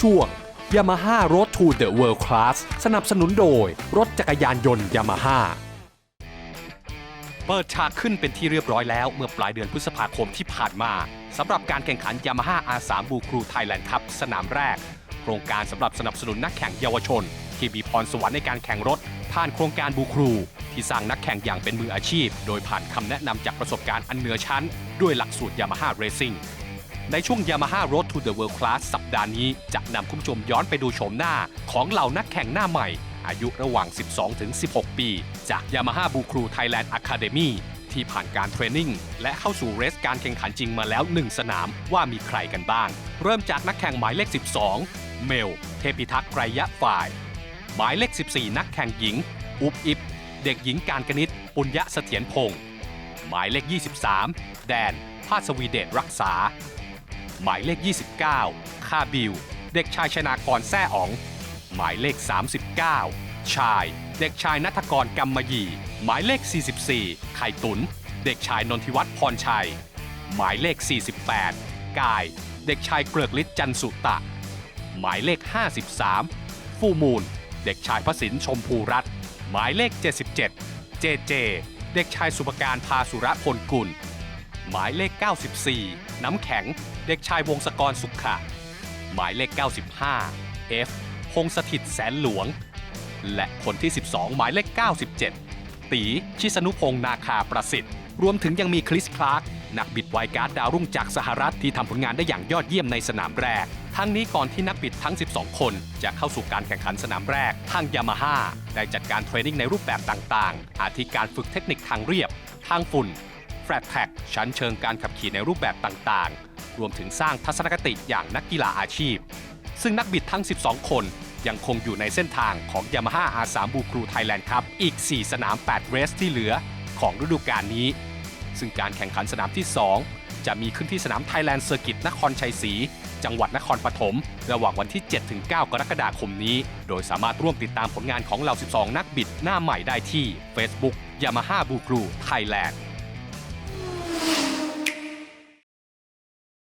ช่วง Yamaha Road to the World Class สนับสนุนโดย รถจักรยานยนต์ Yamaha เปิดฉากขึ้นเป็นที่เรียบร้อยแล้วเมื่อปลายเดือนพฤษภาคมที่ผ่านมาสำหรับการแข่งขัน Yamaha R3 บูครูไทยแลนด์คัพสนามแรก โครงการสำหรับสนับสนุนนักแข่งเยาวชน ที่มีพรสวรรค์ในการแข่งรถ ผ่านโครงการบูครู ที่สร้างนักแข่งอย่างเป็นมืออาชีพ โดยผ่านคำแนะนำจากประสบการณ์อันเหนือชั้น ด้วยหลักสูตร Yamaha Racing ในช่วง Yamaha Road to the World Class สัปดาห์นี้จะนำคุณผู้ชมย้อนไปดูโฉมหน้าของเหล่านักแข่งหน้าใหม่ อายุระหว่าง 12-16 ปี จาก Yamaha b u c r u Thailand Academy ที่ผ่านการเทรนนิ่งและเข้าสู่เรสการแข่งขันจริงมาแล้ว 1 สนามว่ามีใครกันบ้าง เริ่มจากนักแข่งหมายเลข 12 เมล เทพิทักษ์ไกรยะฝ่าย หมายเลข 14 นักแข่งหญิง อุบอิบ เด็กหญิงการกนิษฐ์ปุญญะเสถียรพงศ์หมายเลข 23 แดน ภาสวีเดชรักษา หมายเลข 29 คาบิวเด็กชายชนากรแซ่อ๋อง หมายเลข 39 ชาย เด็กชายนัทกรกำมะหยี่ หมายเลข 44 ไข่ตุน เด็กชายนนทิวัฒน์พรชัย หมายเลข 48 กาย เด็กชายเกลือกฤทธิ์จันสุตะ หมายเลข 53 ฟูมูล เด็กชายพระสินชมพูรัตหมายเลข 77 เจเจ เด็กชายสุภการพาสุรพลกุล หมายเลข 94 น้ำแข็ง เด็กชายวงศกรสุขะ หมายเลข 95 F พงสถิตแสนหลวง และคนที่ 12 หมายเลข 97 ตีชิสนุพงษ์นาคาประสิทธิ์ รวมถึงยังมีคริสคลาร์กนักบิดไวการ์ดดาวรุ่งจากสหรัฐที่ทำผลงานได้อย่างยอดเยี่ยมในสนามแรก ทั้งนี้ก่อนที่นักบิดทั้ง 12 คนจะเข้าสู่การแข่งขันสนามแรก ทางยามาฮ่าได้จัดการเทรนนิ่งในรูปแบบต่างๆ อาทิการฝึกเทคนิคทางเรียบ ทางฝุ่น แฟลตแท็กชั้นเชิงการขับขี่ในรูปแบบต่างๆ รวมถึงสร้างทัศนคติอย่างนักกีฬาอาชีพ ซึ่งนักบิดทั้ง 12 คนยังคงอยู่ในเส้นทางของ Yamaha R3 b u c r u Thailand ครับ อีก 4 สนาม 8 เรสที่เหลือของฤดูกาลนี้ ซึ่งการแข่งขันสนามที่ 2 จะมีขึ้นที่สนาม Thailand Circuit นครชัยศรี จังหวัดนครปฐม ระหว่างวันที่ 7-9 กรกฎาคมนี้ โดยสามารถร่วมติดตามผลงานของเหล่า 12 นักบิดหน้าใหม่ได้ที่ Facebook Yamaha b u c r u Thailand